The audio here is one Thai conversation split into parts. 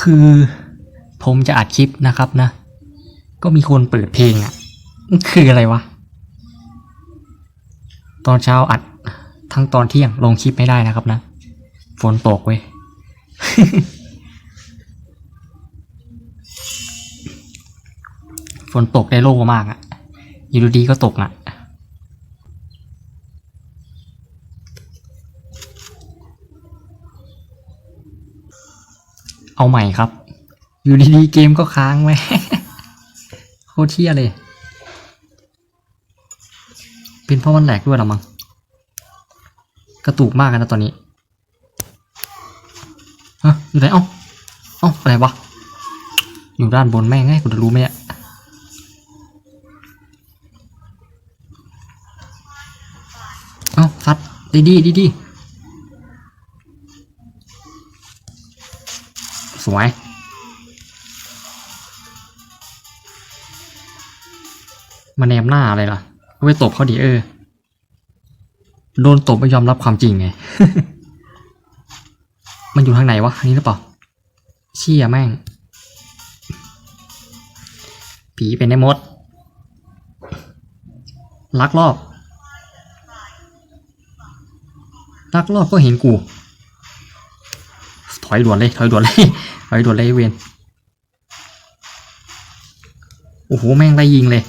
คือผมจะอัดคลิปนะครับนะ ก็มีคนเปิดเพลงอะ่ะ คืออะไรวะ ตอนเช้าอัดทั้งตอนเที่ยงลงคลิปไม่ได้นะครับนะ ฝนตกเว้ย ฝนตกได้โล่มากอะ่ะ อยู่ดีๆก็ตกอะ เอาใหม่ ครับ อยู่ดีๆเกมก็ค้างไว้โคตรเที่ยเลย เป็นเพราะมันแหลกด้วยหรอมั้งกระตุกมากเลยนะตอนนี้ฮะอยู่ไหนเอ้าเอ้าอะไรวะอยู่ด้านบนแม่งไงกูจะรู้ไหมเนี่ยเอ้าซัดดีดีดีดี สวย มาแนมหน้าอะไรล่ะก็ไปตบเขาดีเออ โดนตบไม่ยอมรับความจริงไง มันอยู่ทางไหนวะ อันนี้หรือเปล่า เชี่ยแม่ง ผีเป็นได้มด ลักลอบ ลักลอบก็เห็นกู อยด่วนเลยถอยด่วนเลยถอยด่วนเลยเวนโอ้โหแม่งไล่ยิงเลย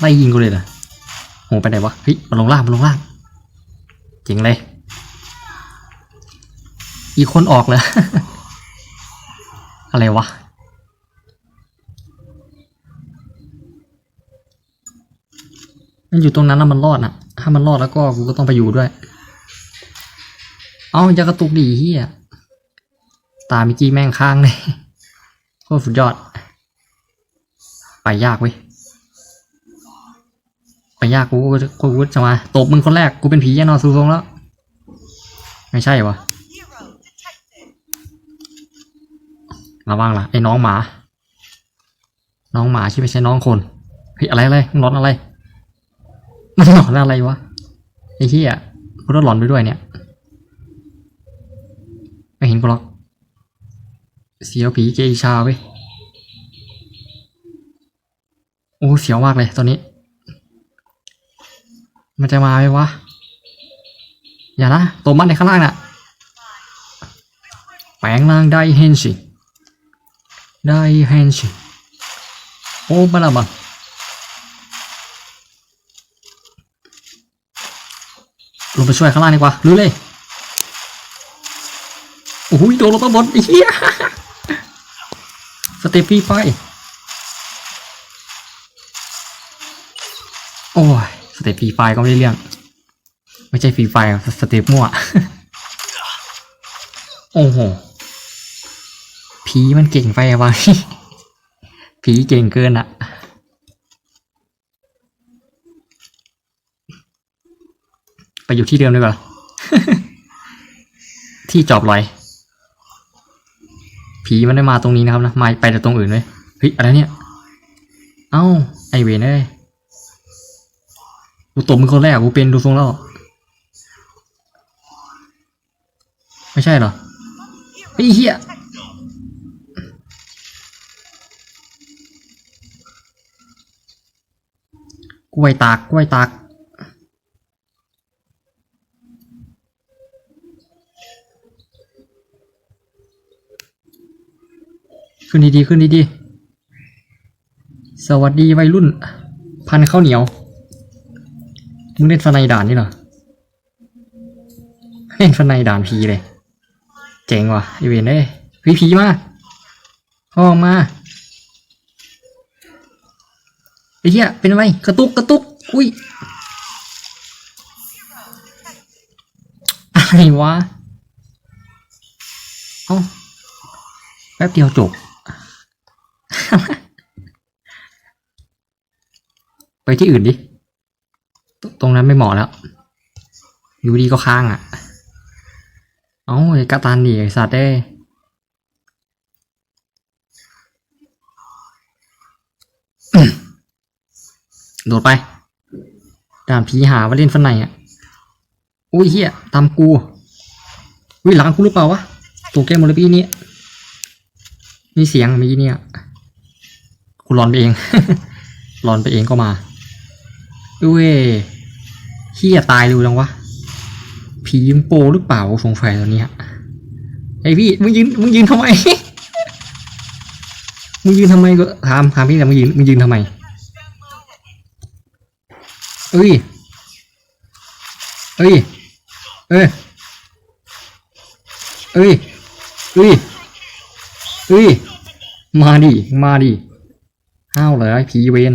ไล่ยิงกูเลยเหรอโหไปไหนวะเฮ้ยมาลงล่างมาลงล่างเจ๋งเลย อีกคนออกเลยอะไรวะมันอยู่ตรงนั้นแล้วมันรอดนะถ้ามันรอดแล้วก็กูก็ต้องไปอยู่ด้วย เอาจะกระตุกดีเฮียตามิกี้แม่งค้างเลยโคตรสุดยอด ไปยากเว้ย ไปยากกูกูจะกูจะมาตบมึงคนแรกกูเป็นผีแน่นอนสูงแล้ว ไม่ใช่วะระวังล่ะไอ้น้องหมา น้องหมาที่ไม่ใช่น้องคนเฮ้ยอะไรอะไรมันอนอะไรมันหลอนอะไรวะไอ้เหี้ยกูต้องหลอนไปด้วยเนี่ย ไม่เห็นกูหรอก เสียวผีเกชาเว้ยโอ้เสียวมากเลยตอนนี้ มันจะมาไหมวะ อย่านะตัวมันในข้างล่างน่ะ แปลงร่างได้เฮนชิได้เฮนชิโอ้มาละบังลงไปช่วยข้างล่างดีกว่ารู้เลย โอ้โหโดนลงไปบนเหี้ยสเตปปี้ไฟโอ้ยสเตปฟีไฟก็ไม่ได้เรื่อง ไม่ใช่ฟีไฟสเตปมั่ว โอ้โห ผีมันเก่งไปวะผีเก่งเกินอะไปอยู่ที่เดิมดีกว่า ที่จอบลอย ผีมันได้มาตรงนี้นะครับนะมาไปแต่ตรงอื่นเลยเฮ้ยอะไรเนี่ย เอ้าไอเวนเอ้ยกูตบมึงคนแรกกูเป็นดูทรงแล้วไม่ใช่เหรอไอ้เหี้ยกล้วยตากกล้วยตาก ขึ้นดีๆขึ้นดีๆสวัสดีวัยรุ่น พันข้าวเหนียว มึงเล่นฟันในด่านนี่เหรอ เล่นฟันในด่านผีเลย เจ๋งว่ะไอเวนเอ้ยเฮ้ยผีมาออกมาไอ้เหี้ยเป็นไรกระตุกกระตุก อุ้ยอะไรวะ เอ้า แป๊บเดียวจบ ไปที่อื่นดิ ตรงนั้นไม่เหมาะแล้ว อยู่ดีก็ค้างอะ เอ้าไอ้กาตันดิไอ้สัตว์เอ้โดดไป ด่านผีหาว่าเล่นฟันไหนอะ อุ้ยเฮียตามกูอุ้ยหลังกูหรือเปล่าวะ ตัวแก้มดเลยพี่เนี่มีเสียงมีเนี่ยกูรอนไปเอง รอนไปเองก็มา อุ้ยเฮียตายเร็วจังวะ ผียิงโปหรือเปล่าสงสัยตอนนี้ไอพี่มึงยืนมึงยืนทำไม มึงยืนทำไมก็ถามถามพี่แต่มึงยืนมึงยืนทำไมเอ้ยเอ้ยเอ้ยเอ้ยเอ้ยเอ้ยมาดิมาดิห้าวเลยไอผีเวน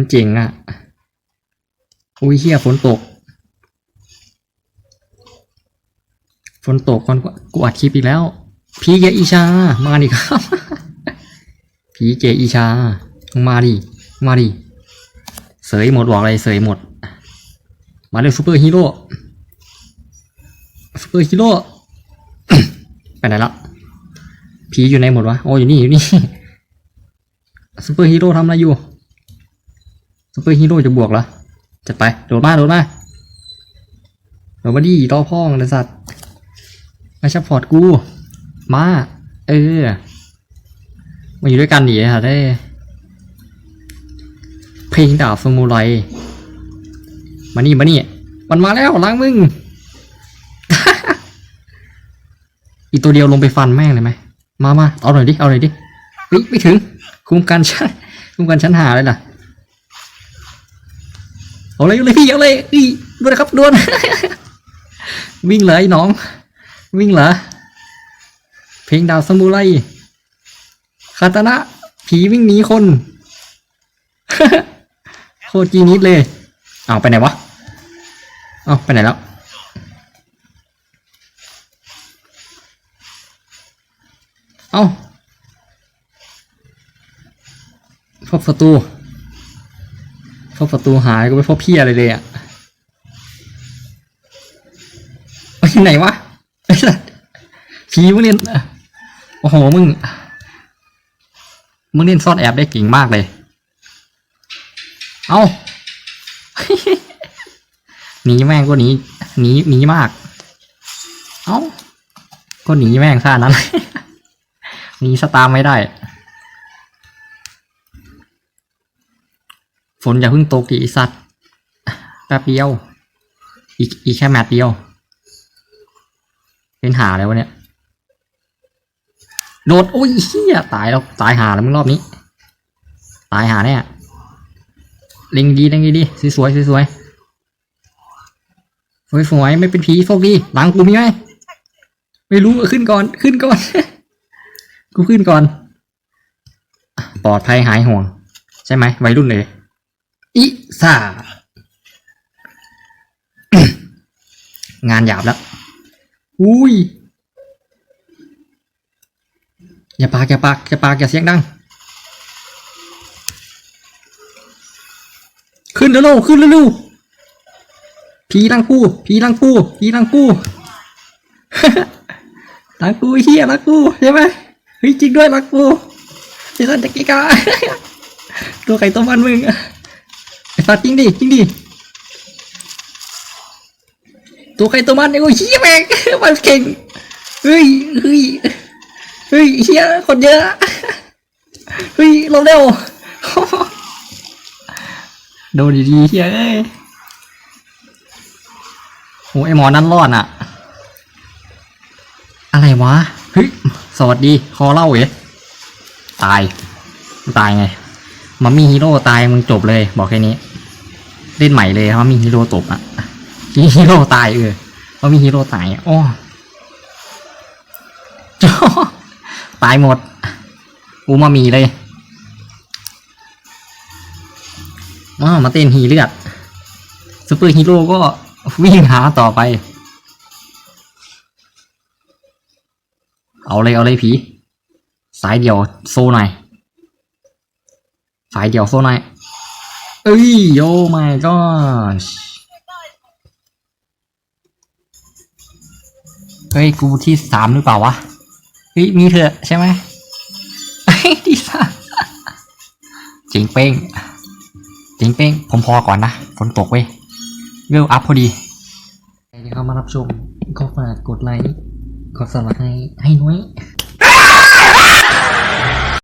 มันเจ๋งอะ อุ้ยเฮียฝนตก ฝนตกก่อนกูอัดคลิปอีกแล้ว พี่เกอีชา มาดิครับ พี่เกอีชา มาดิ มาดิ เสยหมดบอกอะไรเสยหมด มาเร็วซูเปอร์ฮีโร่ ซูเปอร์ฮีโร่ ไปไหนละผีอยู่ไหนหมดวะ โอ้อยู่นี่อยู่นี่ซูเปอร์ฮีโร่ทำอะไรอยู่ ซูเปอร์ฮีโร่จะบวกเหรอจัดไปโดดมาโดดมาโดดมาดิรอพ่องนะสัตว์มาชัพพอร์ตกูมาเออมาอยู่ด้วยกันดิฮะได้ เพลงดาบสมุไรมานี่มานี่มันมาแล้วล้างมึง อีตัวเดียวลงไปฟันแม่งเลยไหมมามาเอาหน่อยดิ เอาหน่อยดิเฮ้ยไม่ถึง คุ้มกันชั้นคุ้มกันชั้นหาเลยล่ะ เอาเลยเอาเลยพี่เอาเลยอีด่วนะครับด่วน วิ่งเลยน้อง วิ่งเหรอเพลงดาวสมุไรคาตานะผีวิ่งหนีคนโคตรจีนิดเลยเอาไปไหนวะเอาไปไหนแล้วเอาพบศัตรู พบศัตรูหายก็ไม่พบพี่อะไรเลยอะไปไหนวะไอ้สัสผีมึงเล่นโอ้โหมึงมึงเล่นซ่อนแอบได้เก่งมากเลย เอาหนีแม่งก็หนีหนีหนีมาก เอาก็หนีแม่งซะนั้นหนีสตาร์ไม่ได้ นอย่าเพิ่งตกดิไอสัตว์แป๊บเดียว อีกอีกแค่แมตเดียว เป็นหาแล้ววะเนี่ยโดดโอ้ยเฮียตายแล้วตายหาแล้วมึงรอบนี้ ตายหาแน่เล็งดีเล็งดีดีสวยสวยสวยสวยสวยไม่เป็นผีโชคดีหลังกูมีไหมไม่รู้ขึ้นก่อนขึ้นก่อน กูขึ้นก่อน ปลอดภัยหายห่วง ใช่ไหมวัยรุ่นเลย อิสางานหยาบแล้ว อุ้ย อย่าปากอย่าปากอย่าปากอย่าเสียงดัง ขึ้นเร็วๆขึ้นเร็วๆผีลังกูผีลังกูผีลังกูลังกูเฮียลังกูใช่ไหมเฮ้ยจริงด้วยลังกูไอ้สันตะกี้กาตัวไก่ตัวมันมึงไอ้ สัตว์จริงดิจริงดิตัวไก่ตัวมันไอ้กูเฮียแม่งมันเก่งเฮ้ยเฮ้ยเฮ้ยเฮียคนเยอะเฮ้ยลงเร็วโดนดีๆเฮียเอ้ยโหไอหมอนั่นรอดอะ อะไรวะเฮ้ยสวัสดีคอเล่าเอ๋ตายตายไงมัมมี่ฮีโร่ตายมึงจบเลยบอกแค่นี้ เล่นใหม่เลยมัมมี่ฮีโร่จบอะฮีโร่ตายเออมัมมี่ฮีโร่ตายอะอ้อจ้อตายหมด อูมามีเลยอ้าวมาเต้นฮีเลือดซูเปอร์ฮีโร่ก็วิ่งหาต่อไป เอาเลยเอาเลยผี สายเดียวโซ่หน่อย สายเดียวโซ่หน่อย เอ้ยโอ้ my gosh เฮ้ย กูที่สามหรือเปล่าวะ เฮ้ย มีเถอะใช่ไหมเฮ้ยที่สามเจ๋งเป้งเจ๋งเป้ง ผมพอก่อนนะฝนตกเว้ยเวลอัพพอดีใครที่เข้ามารับชมก็ฝากกดไลค์ กดสมัครให้ให้นุ้ย